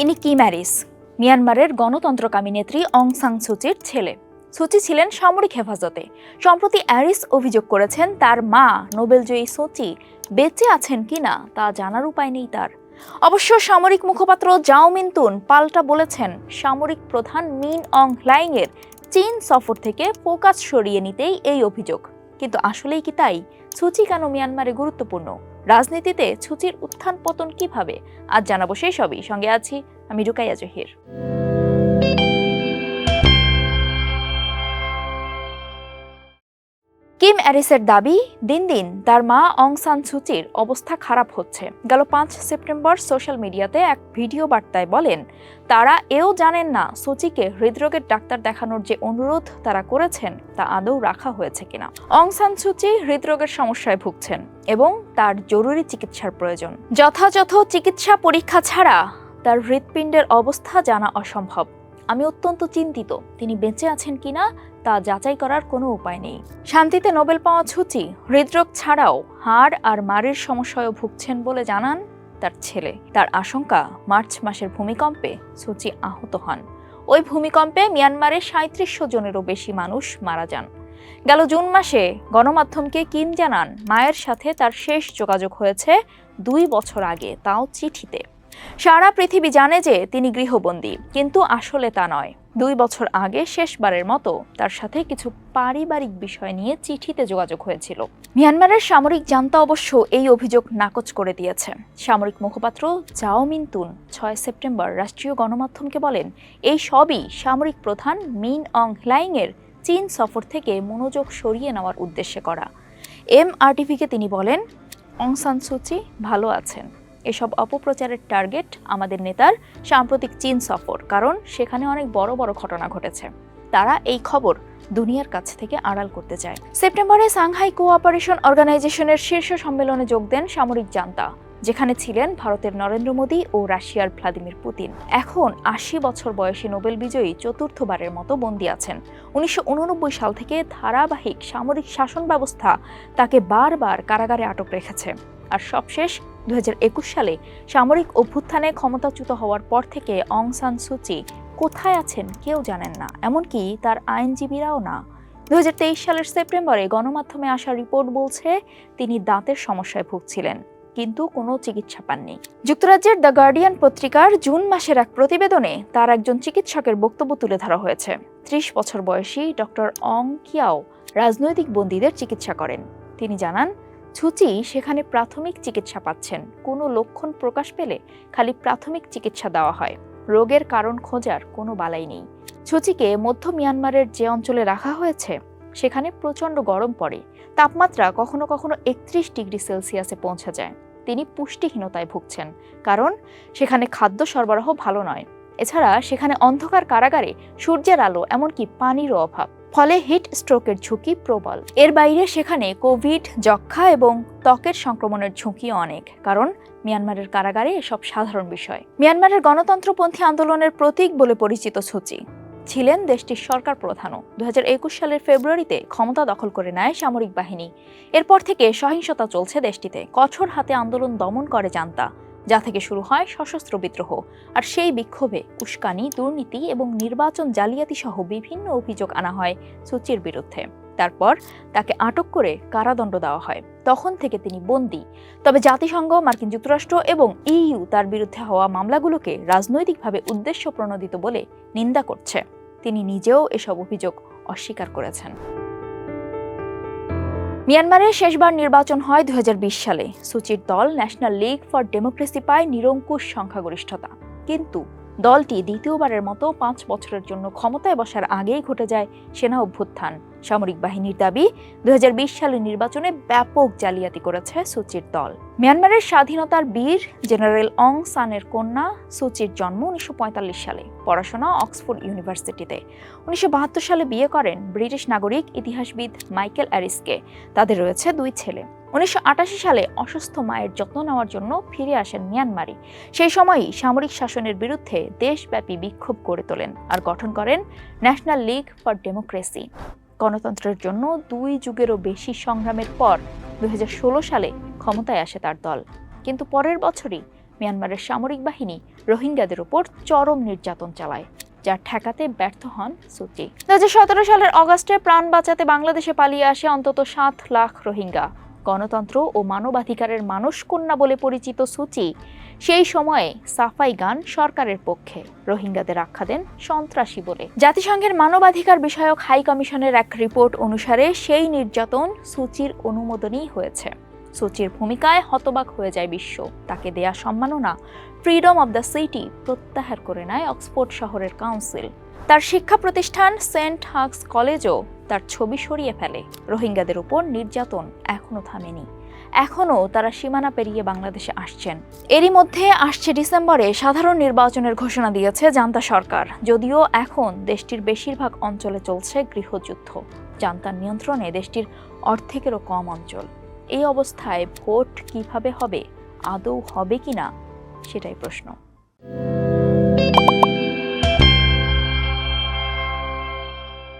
ইনি কি ম্যারিস? মিয়ানমারের গণতন্ত্রকামী নেত্রী অং সাং সুচির ছেলে। সুচি ছিলেন সামরিক হেফাজতে। সম্প্রতি অ্যারিস অভিযোগ করেছেন তার মা নোবেলজয়ী সুচি বেঁচে আছেন কিনা তা জানার উপায় নেই তার। অবশ্য সামরিক মুখপাত্র জাও মিন্তুন পাল্টা বলেছেন, সামরিক প্রধান মিন অং হ্লাইংয়ের চীন সফর থেকে ফোকাস সরিয়ে নিতেই এই অভিযোগ। কিন্তু আসলেই কি তাই? সুচি কেন মিয়ানমারে গুরুত্বপূর্ণ? রাজনীতিতে ছুচির উত্থান পতন কীভাবে? আজ জানাব সেই সবই। সঙ্গে আছি আমি রুকাইয়া জহির। কিম অ্যারিসের দাবি, দিন দিন তার মা অং সান সুচির অবস্থা খারাপ হচ্ছে। গেল পাঁচ সেপ্টেম্বর সোশ্যাল মিডিয়াতে এক ভিডিও বার্তায় বলেন, তারা এও জানেন না সুচিকে হৃদরোগের ডাক্তার দেখানোর যে অনুরোধ তারা করেছেন তা আদৌ রাখা হয়েছে কিনা? অং সান সুচি হৃদরোগের সমস্যায় ভুগছেন এবং তার জরুরি চিকিৎসার প্রয়োজন। যথাযথ চিকিৎসা পরীক্ষা ছাড়া তার হৃৎপিণ্ডের অবস্থা জানা অসম্ভব। আমি অত্যন্ত চিন্তিত, তিনি বেঁচে আছেন কিনা তা যাচাই করার কোনো উপায় নেই। শান্তিতে নোবেল পাওয়া ছুচি, হৃদরোগ ছাড়াও হাড় আর মারির সমস্যায়ও ভুগছেন বলে জানান তার ছেলে। তার আশঙ্কা, মার্চ মাসের ভূমিকম্পে সুচি আহত হন। ওই ভূমিকম্পে মিয়ানমারে সাঁত্রিশশো জনেরও বেশি মানুষ মারা যান। গেল জুন মাসে গণমাধ্যমকে কিম জানান, মায়ের সাথে তার শেষ যোগাযোগ হয়েছে দুই বছর আগে, তাও চিঠিতে। সারা পৃথিবী জানে যে তিনি গৃহবন্দী, কিন্তু আসলে তা নয়। দুই বছর আগে শেষবারের মতো তার সাথে কিছু পারিবারিক বিষয় নিয়ে চিঠিতে যোগাযোগ হয়েছিল। মিয়ানমারের সামরিক জান্তা অবশ্য এই অভিযোগ নাকচ করে দিয়েছে। সামরিক মুখপাত্র জাও মিন্তুন ছয় সেপ্টেম্বর রাষ্ট্রীয় গণমাধ্যমকে বলেন, এই সবই সামরিক প্রধান মিন অং হ্লাইংয়ের চীন সফর থেকে মনোযোগ সরিয়ে নেওয়ার উদ্দেশ্যে করা। এম আরটিভিকে তিনি বলেন, অং সান সুচি ভালো আছেন। এসব অপপ্রচারের টার্গেট আমাদের নেতার সাম্প্রতিক চীন সফর, কারণ সেখানে অনেক বড় বড় ঘটনা ঘটেছে। তারা এই খবর দুনিয়ার কাছ থেকে আড়াল করতে চায়। সেপ্টেম্বরে সাংহাই কোঅপারেশন অর্গানাইজেশনের শীর্ষ সম্মেলনে যোগ দেন সামরিক জান্তা, যেখানে ছিলেন ভারতের নরেন্দ্র মোদী ও রাশিয়ার ভ্লাদিমির পুতিন। এখন আশি বছর বয়সী নোবেল বিজয়ী চতুর্থবারের মতো বন্দী আছেন। উনিশশো উননব্বই সাল থেকে ধারাবাহিক সামরিক শাসন ব্যবস্থা তাকে বারবার কারাগারে আটক রেখেছে। আর সবশেষ দুই হাজার একুশ সালে সামরিক অভ্যুত্থানে ক্ষমতাচ্যুত হওয়ার পর থেকে অং সান সুচি কোথায় আছেন কেউ জানেন না, এমনকি তার আইনজীবীরাও না। দুহাজার তেইশ সালের সেপ্টেম্বরে গণমাধ্যমে আসা রিপোর্ট বলছে, তিনি দাঁতের সমস্যায় ভুগছিলেন, কিন্তু কোনো চিকিৎসা পাননি। যুক্তরাজ্যের দ্য গার্ডিয়ান পত্রিকার জুন মাসের এক প্রতিবেদনে তার একজন চিকিৎসকের বক্তব্য তুলে ধরা হয়েছে। ত্রিশ বছর বয়সী ডক্টর অং কিয়াও রাজনৈতিক বন্দীদের চিকিৎসা করেন। তিনি জানান ছুচি সেখানে প্রাথমিক চিকিৎসা পাচ্ছেন। কোনো লক্ষণ প্রকাশ পেলে খালি প্রাথমিক চিকিৎসা দেওয়া হয়। রোগের কারণ খোঁজার কোনো বালাই নেই। ছুচিকে মধ্য মিয়ানমারের যে অঞ্চলে রাখা হয়েছে, সেখানে প্রচণ্ড গরম পড়ে। তাপমাত্রা কখনো কখনো একত্রিশ ডিগ্রি সেলসিয়াসে পৌঁছে যায়। তিনি পুষ্টিহীনতায় ভুগছেন, কারণ সেখানে খাদ্য সরবরাহ ভালো নয়। এছাড়া সেখানে অন্ধকার কারাগারে সূর্যের আলো, এমনকি পানিরও অভাব। ফলে হিট স্ট্রোকের ঝুঁকি প্রবল। এর বাইরে সেখানে কোভিড যক্ষা এবং ত্বকের সংক্রমণের ঝুঁকি অনেক, কারণ মিয়ানমারের কারাগারে এসব সাধারণ বিষয়। মিয়ানমারের গণতন্ত্রপন্থী আন্দোলনের প্রতীক বলে পরিচিত সুচি। ছিলেন দেশটির সরকার প্রধানও। দু হাজার একুশ সালের ফেব্রুয়ারিতে ক্ষমতা দখল করে নেয় সামরিক বাহিনী। এরপর থেকে সহিংসতা চলছে দেশটিতে। কঠোর হাতে আন্দোলন দমন করে জান্তা। যা থেকে শুরু হয় সশস্ত্র বিদ্রোহ। আর সেই বিক্ষোভে উস্কানি, দুর্নীতি এবং নির্বাচন জালিয়াতি সহ বিভিন্ন অভিযোগ আনা হয় সুচির বিরুদ্ধে। তারপর তাকে আটক করে কারাদণ্ড দেওয়া হয়। তখন থেকে তিনি বন্দী। তবে জাতিসংঘ, মার্কিন যুক্তরাষ্ট্র এবং ইইউ তার বিরুদ্ধে হওয়া মামলাগুলোকে রাজনৈতিকভাবে উদ্দেশ্য প্রণোদিত বলে নিন্দা করছে। তিনি নিজেও এসব অভিযোগ অস্বীকার করেছেন। মিয়ানমারে শেষবার নির্বাচন হয় দু হাজার বিশ সালে। সুচির দল ন্যাশনাল লিগ ফর ডেমোক্রেসি পায় নিরঙ্কুশ সংখ্যাগরিষ্ঠতা। কিন্তু দলটি দ্বিতীয়বারের মতো পাঁচ বছরের জন্য ক্ষমতায় বসার আগেই ঘটে যায় সেনা অভ্যুত্থান। সামরিক বাহিনীর দাবি দুই হাজার বিশ সালের নির্বাচনে ব্যাপক জালিয়াতি করেছে সুচির দল। মিয়ানমারের স্বাধীনতার বীর জেনারেল অং সানের কন্যা সুচির জন্ম উনিশশো পঁয়তাল্লিশ সালে, পড়াশোনা অক্সফোর্ড ইউনিভার্সিটিতে। উনিশশো বাহাত্তর সালে বিয়ে করেন ব্রিটিশ নাগরিক ইতিহাসবিদ মাইকেল অ্যারিসকে। তাদের রয়েছে দুই ছেলে। উনিশশো আটাশি সালে অসুস্থ মায়ের যত্ন নেওয়ার জন্য ফিরে আসেন মিয়ানমারে। সেই সময়ই সামরিক শাসনের বিরুদ্ধে দেশব্যাপী বিক্ষোভ গড়ে তোলেন আর গঠন করেন ন্যাশনাল লিগ ফর ডেমোক্রেসি। গণতন্ত্রের জন্য দুই যুগেরও বেশি সংগ্রামের পর দু হাজার ষোলো সালে ক্ষমতায় আসে তার দল। কিন্তু পরের বছরই মিয়ানমারের সামরিক বাহিনী রোহিঙ্গাদের ওপর চরম নির্যাতন চালায়, যা ঠেকাতে ব্যর্থ হন সুচি। দু সালের অগাস্টে প্রাণ বাঁচাতে বাংলাদেশে পালিয়ে আসে অন্তত সাত লাখ রোহিঙ্গা। গণতন্ত্র ও মানবাধিকারের মানুষ কন্যা বলে পরিচিত সুচি, সেই সময়ে সাফাই গান সরকারের পক্ষে। রোহিঙ্গাদের আখ্যা দেন সন্ত্রাসী বলে। জাতিসংঘের মানবাধিকার বিষয়ক হাই কমিশনের এক রিপোর্ট অনুসারে সেই নির্যাতন সুচির অনুমোদনই হয়েছে। সুচির ভূমিকায় হতবাক হয়ে যায় বিশ্ব। তাকে দেয়া সম্মাননা ফ্রিডম অব দ্য সিটি প্রত্যাহার করে নেয় অক্সফোর্ড শহরের কাউন্সিল। তার শিক্ষা প্রতিষ্ঠান সেন্ট হাক্স কলেজও তার ছবি সরিয়ে ফেলে। রোহিঙ্গাদের উপর নির্যাতন এখনও থামেনি। এখনও তারা সীমানা পেরিয়ে বাংলাদেশে আসছেন। এরই মধ্যে আসছে ডিসেম্বরে সাধারণ নির্বাচনের ঘোষণা দিয়েছে জান্তা সরকার। যদিও এখন দেশটির বেশিরভাগ অঞ্চলে চলছে গৃহযুদ্ধ। জান্তার নিয়ন্ত্রণে দেশটির অর্ধেকেরও কম অঞ্চল। এই অবস্থায় ভোট কীভাবে হবে, আদৌ হবে কিনা, সেটাই প্রশ্ন।